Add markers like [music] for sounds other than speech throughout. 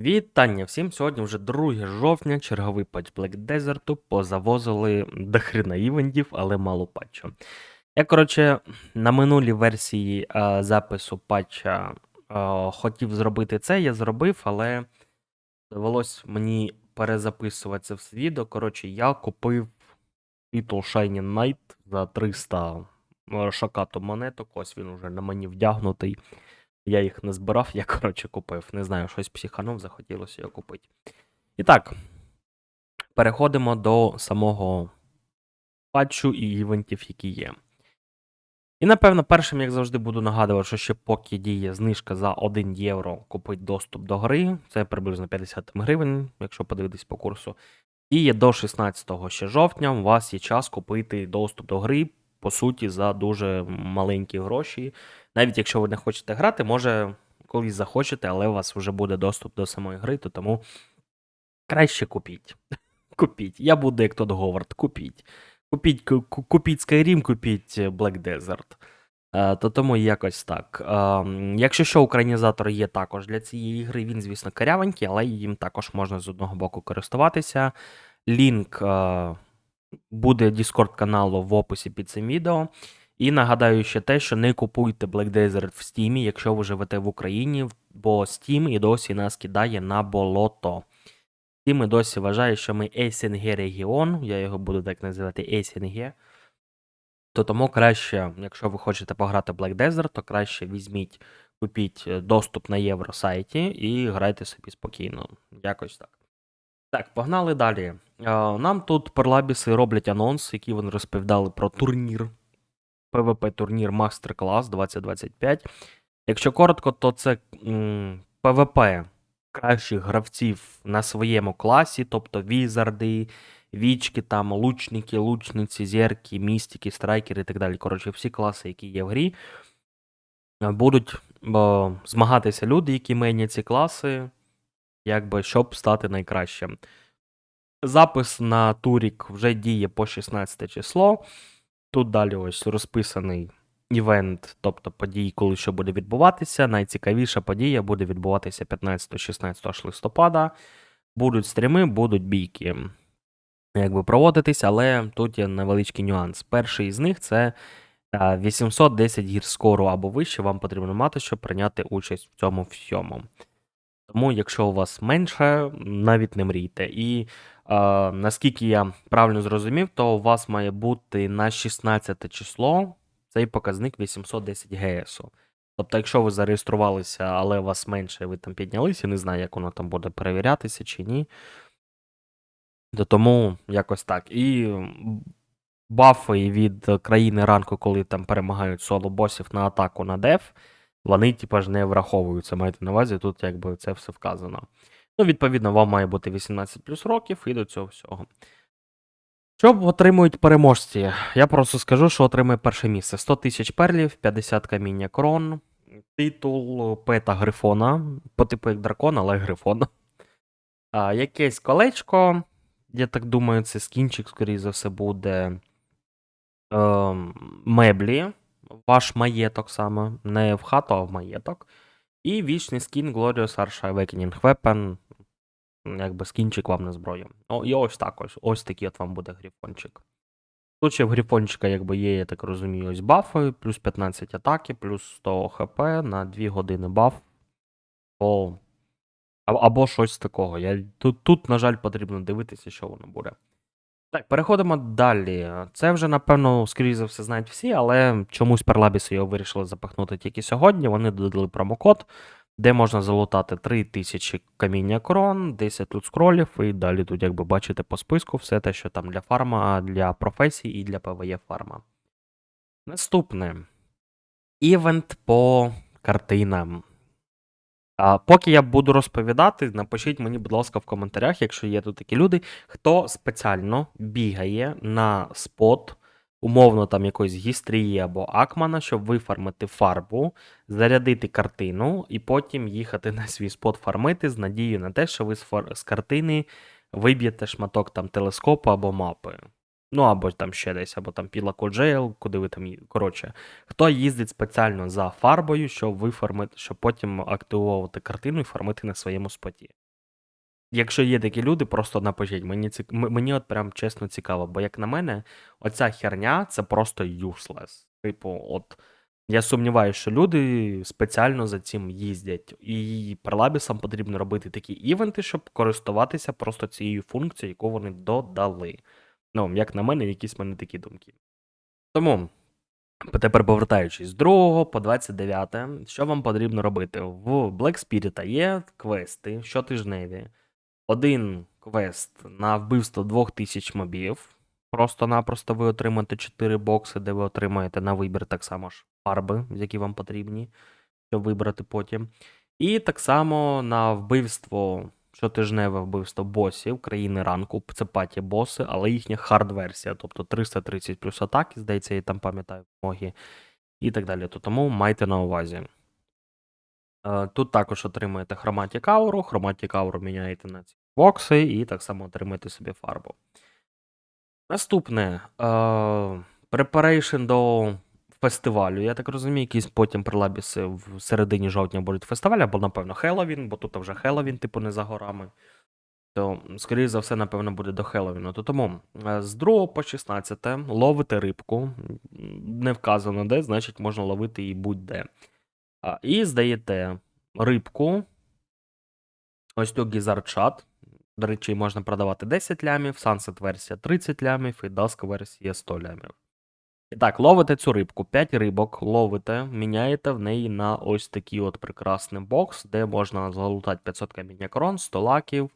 Вітання всім! Сьогодні вже 2 жовтня, черговий патч Black Desert. Позавозили до хрена івентів, але мало патчу. Я, коротше, на минулій версії е, запису патча е, хотів зробити це, я зробив, але довелось мені перезаписувати це все відео. Коротше, я купив титул Shining Knight за 300 е, шакату монеток. Ось він уже на мені вдягнутий. Я їх не збирав, я, коротше, купив. Не знаю, щось психанув, захотілося його купити. І так, переходимо до самого патчу і івентів, які є. І, напевно, першим, як завжди, буду нагадувати, що ще поки діє знижка за 1 євро купить доступ до гри. Це приблизно 50 гривень, якщо подивитись по курсу. І до 16 ще жовтня. У вас є час купити доступ до гри, по суті, за дуже маленькі гроші. Навіть якщо ви не хочете грати, може колись захочете, але у вас вже буде доступ до самої гри, то тому краще купіть. [laughs] Купіть. Я буду як тот Говард, купіть. Купіть, ку- ку- купіть Skyrim, купіть Black Desert. Е, То тому якось так. Е, Якщо що, українізатор є також для цієї гри, він, звісно, карявенький, але їм також можна з одного боку користуватися. Лінк е, буде Discord каналу в описі під цим відео. І нагадаю ще те, що не купуйте Black Desert в Steam, якщо ви живете в Україні, бо Steam і досі нас кидає на болото. Steam і досі вважає, що ми СНГ регіон, я його буду так називати СНГ. То тому краще, якщо ви хочете пограти Black Desert, то краще візьміть, купіть е, доступ на євросайті і грайте собі спокійно. Якось так. Так, погнали далі. Нам тут перлабіси роблять анонс, який вони розповідали про турнір. PvP турнір Master Class 2025. Якщо коротко, то це PvP кращих гравців на своєму класі, тобто візарди, вічки, там, лучники, лучниці, зірки, містики, страйкери і так далі. Коротше, всі класи, які є в грі, е, будуть е, змагатися люди, які менять ці класи, якби, щоб стати найкращим. Запис на турік вже діє по 16 число. Тут далі ось розписаний івент, тобто події, коли що буде відбуватися. Найцікавіша подія буде відбуватися 15-16 листопада. Будуть стріми, будуть бійки якби проводитись, але тут є невеличкий нюанс. Перший з них це е, 810 гір скору або вище вам потрібно мати, щоб прийняти участь в цьому всьому. Тому, якщо у вас менше, навіть не мрійте. І е, наскільки я правильно зрозумів, то у вас має бути на 16 число цей показник 810 ГС. Тобто, якщо ви зареєструвалися, але у вас менше, ви там піднялися, не знаю, як воно там буде перевірятися чи ні. То тому якось так. І бафи від країни ранку, коли там перемагають соло босів на атаку на деф, вони типа ж не враховуються. Маєте на увазі, тут якби це все вказано. Ну, відповідно, вам має бути 18 плюс років і до цього всього. Що отримують переможці? Я просто скажу, що отримує перше місце: 100 тисяч перлів, 50 каміння крон, титул пета Грифона, по типу як дракон, але Грифон. А, якесь колечко. Я так думаю, це скінчик, скоріше за все, буде. Ем, меблі, ваш маєток саме, не в хату, а в маєток. І вічний скін Glorious Arch Awakening Weapon, якби скінчик вам на зброю. О, і ось так ось. Ось такий от вам буде грифончик. Тут ще в грифончика, якби є, я так розумію, ось бафи, плюс 15 атаки, плюс 100 хп на 2 години баф. А- Або щось такого. Я... Тут, тут, на жаль, потрібно дивитися, що воно буде. Так, переходимо далі. Це вже, напевно, скоріше за все, знають всі, але чомусь перлабіси його вирішили запахнути тільки сьогодні. Вони додали промокод, де можна залутати 3000 каміння крон, 10 тут скролів, і далі тут, як ви бачите, по списку все те, що там для фарма, для професій і для ПВЕ фарма. Наступне. Івент по картинам. А поки я буду розповідати, напишіть мені, будь ласка, в коментарях, якщо є тут такі люди, хто спеціально бігає на спот, умовно там якоїсь гістрії або акмана, щоб вифармити фарбу, зарядити картину і потім їхати на свій спот фармити з надією на те, що ви з, картини виб'єте шматок там телескопу або мапи. Ну, або там ще десь, або там Pilaco Jail, куди ви там. Коротше, хто їздить спеціально за фарбою, щоб вифармити, щоб потім активовувати картину і фармити на своєму споті. Якщо є такі люди, просто напишіть. Мені цік... мені от прям чесно цікаво, бо як на мене, оця херня це просто useless. Типу, от я сумніваюся, що люди спеціально за цим їздять. І прилабісам потрібно робити такі івенти, щоб користуватися просто цією функцією, яку вони додали. Ну, як на мене, якісь в мене такі думки. Тому, тепер повертаючись з 2 по 29, що вам потрібно робити? В Black Spirit є квести щотижневі. Один квест на вбивство 2000 мобів. Просто-напросто ви отримаєте 4 бокси, де ви отримаєте на вибір так само ж фарби, які вам потрібні, щоб вибрати потім. І так само на вбивство, щотижневе вбивство босів країни ранку. Це паті боси, але їхня хард-версія, тобто 330 плюс атаки, здається, я там пам'ятаю вимоги, і так далі. То тому майте на увазі. Е, Тут також отримуєте хроматік ауру, хроматік ауру міняєте на ці бокси, і так само отримуєте собі фарбу. Наступне. е, Preparation до фестивалю. Я так розумію, якісь потім прилабіси в середині жовтня будуть фестиваль, або, напевно, Хеллоуін, бо тут вже Хеллоуін, типу, не за горами. То, скоріше за все, напевно, буде до Хеллоуіну. То тому е, з 2 по 16 ловите рибку. Не вказано де, значить можна ловити її будь-де. І здаєте рибку. Ось тут гізарчат. До речі, можна продавати 10 лямів, Sunset версія 30 лямів і Dusk версія 100 лямів. Так, ловите цю рибку, 5 рибок, ловите, міняєте в неї на ось такий от прекрасний бокс, де можна залутати 500 каміння крон, 100 лаків,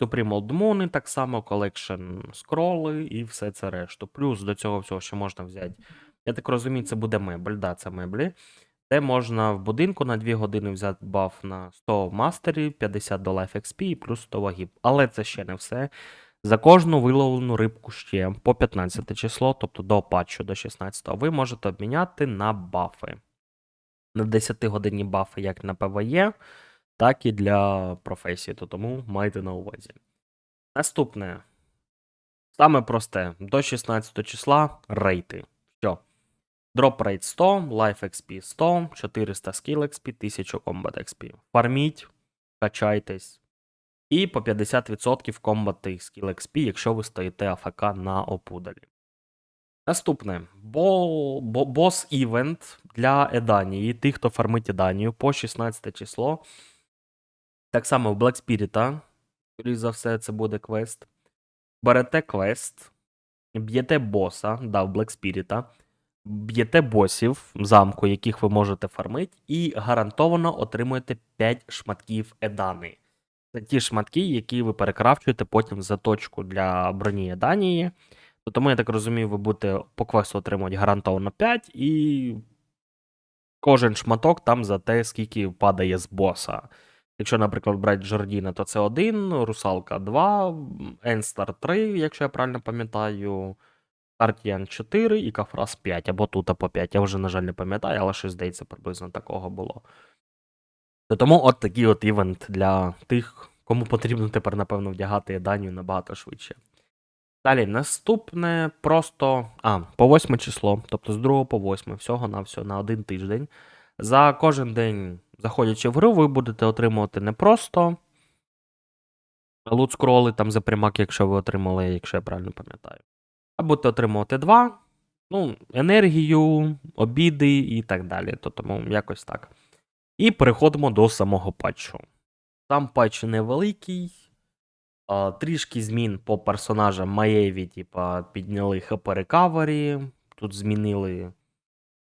Supreme Old Moon, і так само Collection скроли і все це решту. Плюс до цього всього ще можна взяти. Я так розумію, це буде мебель, да, це меблі. Де можна в будинку на 2 години взяти баф на 100 мастерів, 50 до Life XP і плюс 100 вагів. Але це ще не все. За кожну виловлену рибку ще по 15 число, тобто до патчу до 16, ви можете обміняти на бафи. На 10 годинні бафи як на ПВЕ, так і для професії, то тому майте на увазі. Наступне. Саме просте. До 16 числа рейти. Що? Дроп рейт 100, Life XP 100, 400 Skill XP, 1000 Combat XP. Фарміть, качайтесь. І по 50% комбати Skill XP, якщо ви стоїте АФК на опудалі. Наступне. Бо, бо, бос івент для Еданії. Тих, хто фармить Еданію по 16 число. Так само в Black Spirit, скоріш за все, це буде квест. Берете квест, б'єте боса, да, в Black Spirit, б'єте босів замку, яких ви можете фармити, і гарантовано отримуєте 5 шматків Едани. Це ті шматки, які ви перекрафчуєте потім в заточку для броні Еданії. То Тому, я так розумію, ви будете по квесту отримувати гарантовано 5, і кожен шматок там за те, скільки падає з боса. Якщо, наприклад, брати Джордіна, то це 1, Русалка 2, Енстар 3, якщо я правильно пам'ятаю, Артіан 4 і Кафрас 5, або тут по 5. Я вже, на жаль, не пам'ятаю, але щось здається, приблизно такого було. Тому от такий от івент для тих, кому потрібно тепер, напевно, вдягати Данію набагато швидше. Далі, наступне просто. А, по 8 число, тобто з 2 по 8, всього на всього на один тиждень. За кожен день, заходячи в гру, ви будете отримувати не просто лут скроли там за примак, якщо ви отримали, якщо я правильно пам'ятаю. А будете отримувати два. Ну, енергію, обіди і так далі. То тому якось так. І переходимо до самого патчу. Сам патч невеликий. А, трішки змін по персонажам Маєві, типа, підняли хп рекавері. Тут змінили,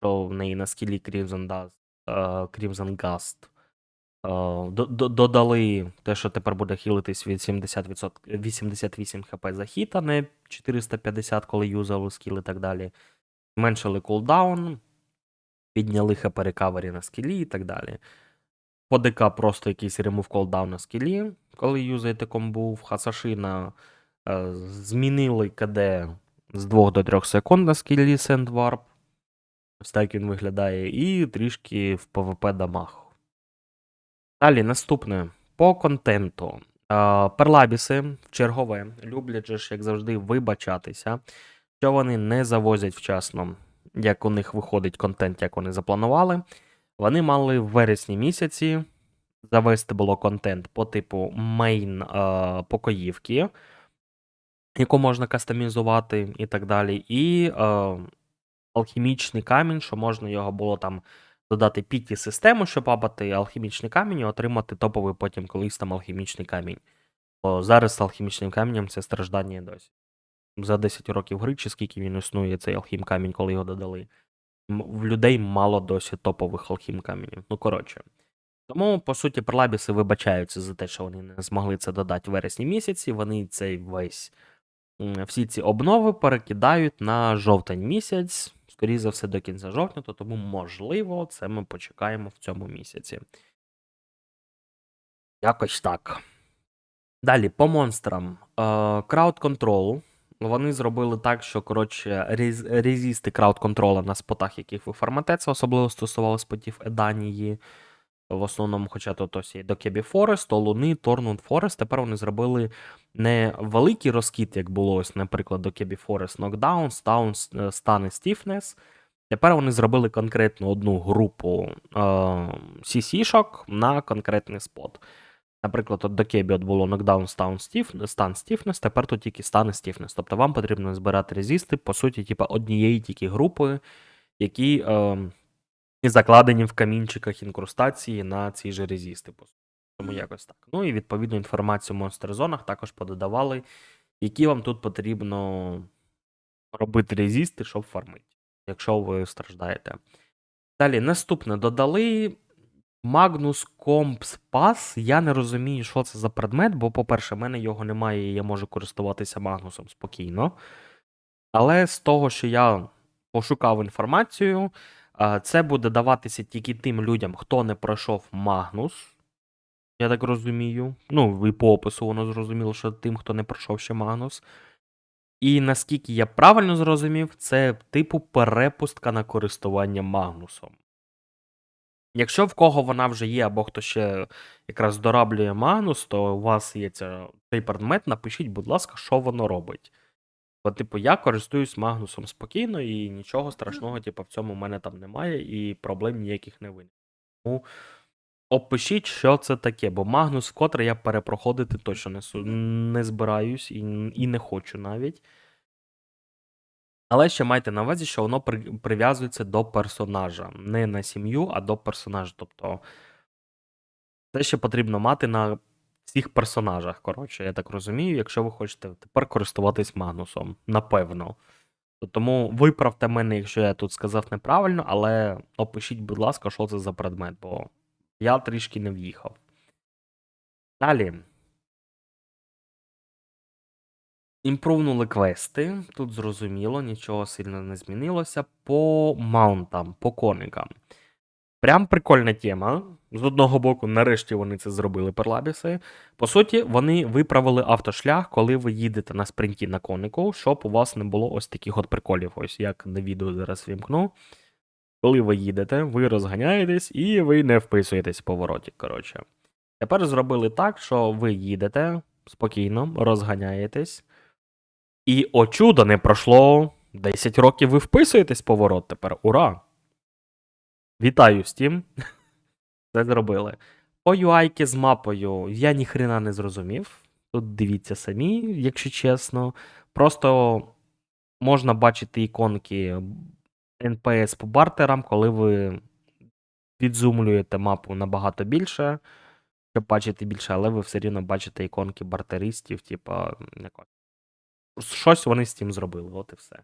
що в неї на скілі Crimson Dust, е. Е, до- до- Додали те, що тепер буде хілитись від 70%, 88 хп за хіт, а не 450, коли юзали скіл і так далі. Зменшили кулдаун, підняли хп рекавері на скілі і так далі. По ДК просто якийсь ремов колдаун на скілі, коли юзаєте комбу. В Хасашина е, змінили КД з 2 до 3 секунд на скілі Sandwarp. Ось так він виглядає. І трішки в PvP дамаг. Далі, наступне. По контенту. Е, Перлабіси в чергове люблять же ж, як завжди, вибачатися, що вони не завозять вчасно, як у них виходить контент, як вони запланували. Вони мали в вересні місяці завести було контент по типу мейн е, покоївки, яку можна кастомізувати і так далі. І е, алхімічний камінь, що можна його було там додати піті систему, щоб апати алхімічний камінь і отримати топовий потім колись там алхімічний камінь. Бо зараз алхімічним каменем це страждання досі. За 10 років гри, чи скільки він існує, цей алхім камінь, коли його додали. В людей мало досі топових алхім каменів. Ну, коротше. Тому, по суті, пролабіси вибачаються за те, що вони не змогли це додати в вересні місяці. Вони цей весь всі ці обнови перекидають на жовтень місяць, скоріше за все, до кінця жовтня, то тому, можливо, це ми почекаємо в цьому місяці. Якось так. Далі, по монстрам. Крауд контролу. Вони зробили так, що, коротше, рез- резісти крауд контрола на спотах, яких ви фармите, це особливо стосувало спотів Еданії. В основному, хоча тут ось є до Кебі Форест, то Луни, Торнунд Форест. Тепер вони зробили не великий розкид, як було ось, наприклад, до Кебі Форест Нокдаун, Стаун, Стан Стіфнес. Тепер вони зробили конкретну одну групу е, CC-шок на конкретний спот. Наприклад, от до Кебі от було нокдаун, стан, стіф, стан стіфнес, тепер тут тільки стан і стіфнес. Тобто вам потрібно збирати резисти, по суті, типу, однієї тільки групи, які е, закладені в камінчиках інкрустації на ці ж резисти. По суті. Тому якось так. Ну і відповідну інформацію в монстр зонах також пододавали, які вам тут потрібно робити резисти, щоб фармити, якщо ви страждаєте. Далі, наступне додали Magnus Comps Pass. Я не розумію, що це за предмет, бо, по-перше, в мене його немає, і я можу користуватися Магнусом спокійно. Але з того, що я пошукав інформацію, це буде даватися тільки тим людям, хто не пройшов Магнус. Я так розумію. Ну, і по опису воно зрозуміло, що тим, хто не пройшов ще Магнус. І наскільки я правильно зрозумів, це типу перепустка на користування Магнусом. Якщо в кого вона вже є, або хто ще якраз дораблює Магнус, то у вас є ця, цей предмет, напишіть, будь ласка, що воно робить. Бо, типу, я користуюсь Магнусом спокійно, і нічого страшного, типу, в цьому в мене там немає, і проблем ніяких не виникне. Тому опишіть, що це таке, бо Магнус вкотре я перепроходити точно не, су- не збираюсь і, і не хочу навіть. Але ще майте на увазі, що воно при- прив'язується до персонажа. Не на сім'ю, а до персонажа. Тобто це ще потрібно мати на всіх персонажах. Коротше, я так розумію, якщо ви хочете тепер користуватись Магнусом. Напевно. То Тому виправте мене, якщо я тут сказав неправильно, але опишіть, будь ласка, що це за предмет, бо я трішки не в'їхав. Далі. Імпровнули квести. Тут зрозуміло, нічого сильно не змінилося. По маунтам, по коникам. Прям прикольна тема. З одного боку, нарешті вони це зробили перлабіси. По суті, вони виправили автошлях, коли ви їдете на спринті на конику, щоб у вас не було ось таких от приколів. Ось як на відео зараз вімкну. Коли ви їдете, ви розганяєтесь і ви не вписуєтесь в повороті. Коротше. Тепер зробили так, що ви їдете спокійно, розганяєтесь. І о чудо, не пройшло 10 років, ви вписуєтесь в поворот тепер. Ура! Вітаю, Steam. [laughs] Це зробили. По UI з мапою я ніхрена не зрозумів. Тут дивіться самі, якщо чесно. Просто можна бачити іконки NPS по бартерам, коли ви підзумлюєте мапу набагато більше, щоб бачити більше, але ви все рівно бачите іконки бартеристів, типа якось. Щось вони з цим зробили, от і все.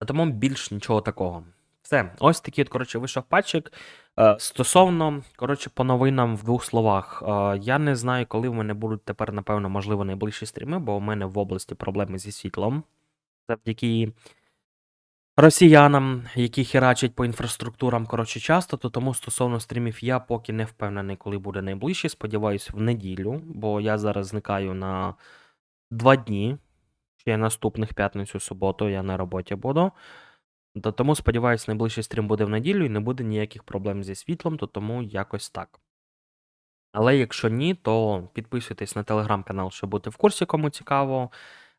А тому більш нічого такого. Все, ось такий, от, коротше, вийшов патчик. Е, Стосовно, коротше, по новинам в двох словах. Е, Я не знаю, коли в мене будуть тепер, напевно, можливо, найближчі стріми, бо у мене в області проблеми зі світлом. Завдяки росіянам, які херачать по інфраструктурам, коротше, часто, то тому стосовно стрімів я поки не впевнений, коли буде найближчий. Сподіваюсь, в неділю, бо я зараз зникаю на два дні. Ще наступних п'ятницю, суботу я на роботі буду. То тому сподіваюсь, найближчий стрім буде в неділю і не буде ніяких проблем зі світлом, то тому якось так. Але якщо ні, то підписуйтесь на телеграм-канал, щоб бути в курсі, кому цікаво.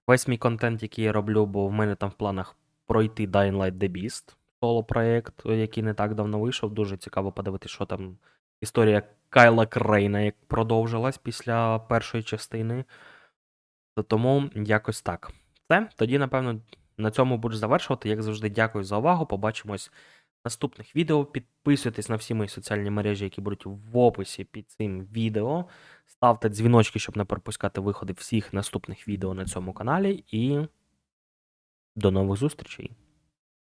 Весь мій контент, який я роблю, бо в мене там в планах пройти Dying Light The Beast, соло проєкт, який не так давно вийшов. Дуже цікаво подивитися, що там історія Кайла Крейна, як продовжилась після першої частини. То тому якось так. Все, тоді, напевно, на цьому буду завершувати. Як завжди, дякую за увагу. Побачимось в наступних відео. Підписуйтесь на всі мої соціальні мережі, які будуть в описі під цим відео. Ставте дзвіночки, щоб не пропускати виходи всіх наступних відео на цьому каналі. І до нових зустрічей!